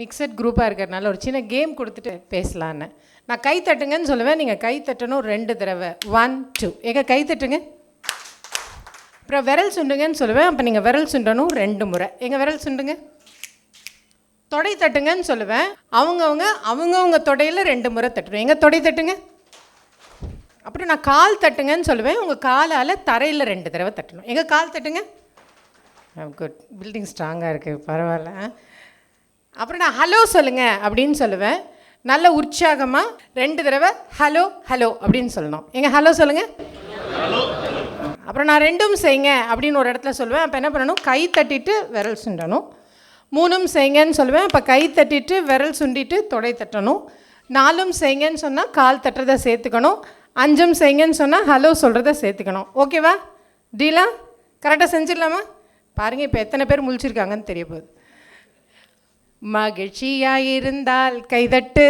Mixed குரூப்பாக இருக்கிறதுனால ஒரு சின்ன கேம் கொடுத்துட்டு பேசலான்னு. நான் கை தட்டுங்கன்னு சொல்லுவேன் நீங்கள் கை தட்டணும் ரெண்டு தடவை. ஒன் டூ எங்கே கை தட்டுங்க. அப்புறம் விரல் சுண்டுங்கன்னு சொல்லுவேன் அப்போ நீங்கள் விரல் சுண்டணும் ரெண்டு முறை. எங்கள் விரல் சுண்டுங்க. தொடை தட்டுங்கன்னு சொல்லுவேன் அவங்கவுங்க அவங்கவுங்க தொடையில் ரெண்டு முறை தட்டணும். எங்கே தொடை தட்டுங்க. அப்புறம் நான் கால் தட்டுங்கன்னு சொல்லுவேன் உங்கள் காலால் தரையில் ரெண்டு தடவை தட்டணும். எங்கே கால் தட்டுங்க. குட் பில்டிங் ஸ்ட்ராங்காக இருக்குது பரவாயில்ல அப்புறம் நான் ஹலோ சொல்லுங்க அப்படின்னு சொல்லுவேன். நல்ல உற்சாகமாக ரெண்டு தடவை ஹலோ ஹலோ அப்படின்னு சொல்லணும். எங்க ஹலோ சொல்லுங்கள் அப்புறம் நான் ரெண்டும் செய்யுங்க அப்படின்னு ஒரு இடத்துல சொல்லுவேன். அப்போ என்ன பண்ணணும்? கை தட்டிட்டு விரல் சுண்டணும். மூணும் செய்யுங்கன்னு சொல்லுவேன். அப்போ கை தட்டிட்டு விரல் சுண்டிட்டு தொடை தட்டணும். நாலும் செய்யுங்கன்னு சொன்னால் கால் தட்டுறதை சேர்த்துக்கணும். அஞ்சும் செய்யுங்கன்னு சொன்னால் ஹலோ சொல்கிறத சேர்த்துக்கணும். ஓகேவா? டீலா? கரெக்டாக செஞ்சிடலாமா? பாருங்கள் இப்போ எத்தனை பேர் முழிச்சிருக்காங்கன்னு தெரிய போகுது. மகிழ்ச்சியாயிருந்தால் கைதட்டு.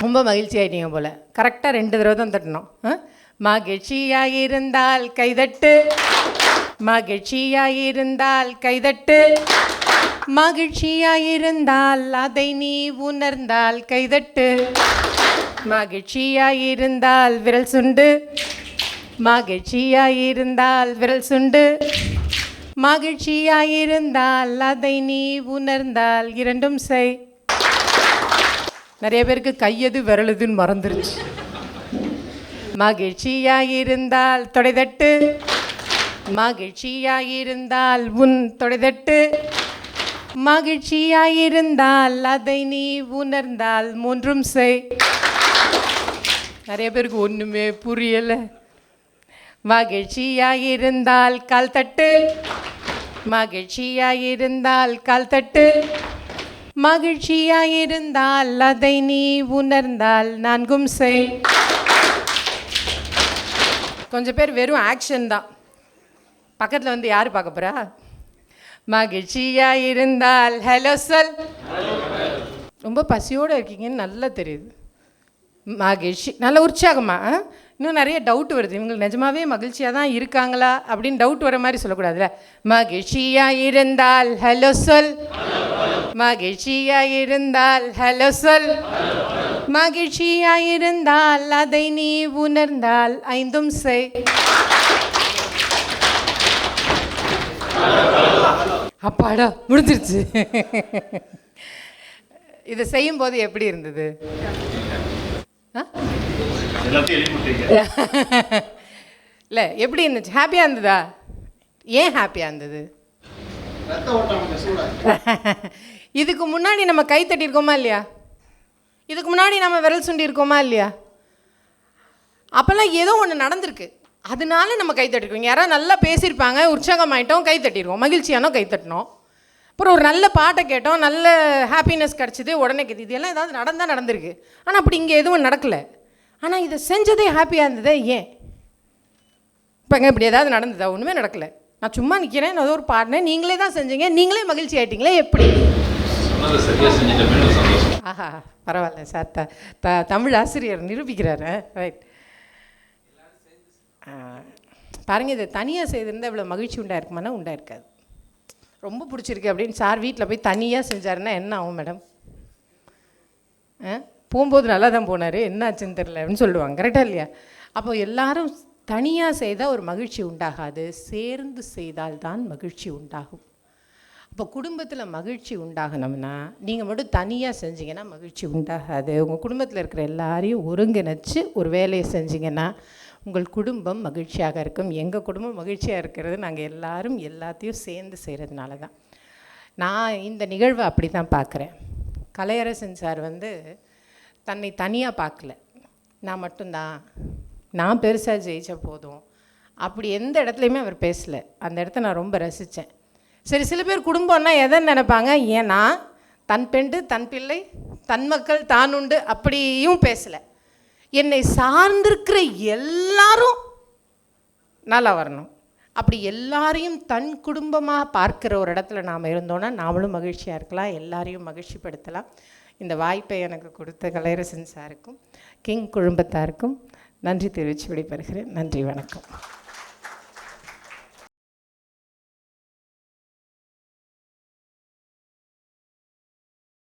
ரொம்ப மகிழ்ச்சியாயிட்டீங்க போல். கரெக்டாக ரெண்டு தடவை தான் தட்டணும். மகிழ்ச்சியாயிருந்தால் கைதட்டு. மகிழ்ச்சியாயிருந்தால் கைதட்டு. மகிழ்ச்சியாயிருந்தால் அதை நீ உணர்ந்தால் கைதட்டு. மகிழ்ச்சியாயிருந்தால் விரல் சுண்டு. மகிழ்ச்சியாயிருந்தால் விரல் சுண்டு. மகிழ்ச்சியாயிருந்தால் அதை நீ உணர்ந்தால் இரண்டும் செய். நிறைய பேருக்கு கையது விரலுதுன்னு மறந்துருச்சு. மகிழ்ச்சியாயிருந்தால் தொடைதட்டு. மகிழ்ச்சியாயிருந்தால் உன் தொடைதட்டு. மகிழ்ச்சியாயிருந்தால் அதை நீ உணர்ந்தால் மூன்றும் செய். நிறைய பேருக்கு ஒன்றுமே புரியலை. மகிழ்ச்சியாயிருந்தால் கால் தட்டு. மகிழ்ச்சியாயிருந்தால் கால் தட்டு. மகிழ்ச்சியாயிருந்தால் அதை நீ உணர்ந்தால் நான்கும் செய். கொஞ்சம் பேர் வெறும் ஆக்ஷன் தான். பக்கத்தில் வந்து யார் பார்க்க போகிறா மகிழ்ச்சியாயிருந்தால் ஹலோ சொல். ரொம்ப பசியோடு இருக்கீங்கன்னு நல்லா தெரியுது. மகிழ்ச்சி நல்ல உற்சாகமா இன்னும் நிறைய டவுட் வருது. இவங்களுக்கு நிஜமாவே மகிழ்ச்சியாக தான் இருக்காங்களா அப்படின்னு டவுட் வர மாதிரி சொல்லக்கூடாதுல்ல? மகிழ்ச்சியாக இருந்தால் ஹலோ சொல். மகிழ்ச்சியாக இருந்தால் ஹலோ சொல். மகிழ்ச்சியாக இருந்தால் அதை நீ உணர்ந்தால் ஐந்தும் செய். அப்பாடா முடிஞ்சிருச்சு. இதை செய்யும்போது எப்படி இருந்தது? ஆ? இல்லை எப்படி இருந்துச்சு? ஹாப்பியாக இருந்ததா? ஏன் ஹாப்பியாக இருந்தது? இதுக்கு முன்னாடி நம்ம கை தட்டியிருக்கோமா இல்லையா? இதுக்கு முன்னாடி நம்ம விரல் சுண்டி இருக்கோமா இல்லையா? அப்போல்லாம் ஏதோ ஒன்று நடந்திருக்கு. அதனால நம்ம கை தட்டிருக்கோம் யாராவது நல்லா பேசியிருப்பாங்க உற்சாகமாயிட்டோம் கை தட்டிடுவோம். மகிழ்ச்சியானோ கை தட்டினோம். அப்புறம் ஒரு நல்ல பாட்டை கேட்டோம் நல்ல ஹாப்பினஸ் கிடச்சிது உடனே கேது இதெல்லாம் ஏதாவது நடந்தால் நடந்திருக்கு. ஆனால் அப்படி இங்கே எதுவும் நடக்கலை. ஆனால் இதை செஞ்சதே ஹாப்பியாக இருந்ததே ஏன்? இப்போங்க இப்படி ஏதாவது நடந்ததா? ஒன்றுமே நடக்கலை. நான் சும்மா நிற்கிறேன் நான் ஏதோ ஒரு பாடினேன். நீங்களே தான் செஞ்சீங்க நீங்களே மகிழ்ச்சி ஆயிட்டீங்களே எப்படி? ஆஹா பரவாயில்ல சார். த த தமிழ் ஆசிரியர் நிரூபிக்கிறாரு ரைட் பாருங்கள் இது தனியாக செய்திருந்தால் இவ்வளோ மகிழ்ச்சி உண்டா இருக்குமானா உண்டா இருக்காது ரொம்ப பிடிச்சிருக்கு அப்படின்னு சார் வீட்டில் போய் தனியாக செஞ்சாருன்னா என்ன ஆகும் மேடம்? ஆ? போகும்போது நல்லா தான் போனார். என்ன ஆச்சுன்னு தெரில அப்படின்னு சொல்லுவாங்க. கரெக்டாக இல்லையா? அப்போ எல்லாரும் தனியாக செய்தால் ஒரு மகிழ்ச்சி உண்டாகாது. சேர்ந்து செய்தால்தான் மகிழ்ச்சி உண்டாகும். அப்போ குடும்பத்தில் மகிழ்ச்சி உண்டாகணும்னா நீங்கள் மட்டும் தனியாக செஞ்சீங்கன்னா மகிழ்ச்சி உண்டாகாது. உங்கள் குடும்பத்தில் இருக்கிற எல்லாரையும் ஒருங்கிணைச்சு ஒரு வேலையை செஞ்சீங்கன்னா உங்கள் குடும்பம் மகிழ்ச்சியாக இருக்கும். எங்கள் குடும்பம் மகிழ்ச்சியாக இருக்கிறது நாங்கள் எல்லாரும் எல்லாத்தையும் சேர்ந்து செய்கிறதுனால தான் நான் இந்த நிகழ்வை அப்படி தான் பார்க்குறேன். கலையரசன் சார் வந்து தன்னை தனியாக பார்க்கல. நான் மட்டும்தான். நான் பெருசாக ஜெயிச்ச போதும். அப்படி எந்த இடத்துலையுமே அவர் பேசலை. அந்த இடத்த நான் ரொம்ப ரசித்தேன் சரி சில பேர் குடும்பம்னா எதை நினைப்பாங்க? ஏன்னா தன் பெண்டு தன் பிள்ளை தன் மக்கள் தான் உண்டு அப்படியும் பேசலை. என்னை சார்ந்திருக்கிற எல்லாரும் நல்லா வரணும். அப்படி எல்லாரையும் தன் குடும்பமாக பார்க்குற ஒரு இடத்துல நாம் இருந்தோன்னா நாமளும் மகிழ்ச்சியாக இருக்கலாம் எல்லாரையும் மகிழ்ச்சிப்படுத்தலாம். இந்த வாய்ப்பை எனக்கு கொடுத்த கலையரசன் சாருக்கும் கிங் குழும்பத்தாருக்கும் நன்றி தெரிவித்து விடைபெறுகிறேன். நன்றி வணக்கம்.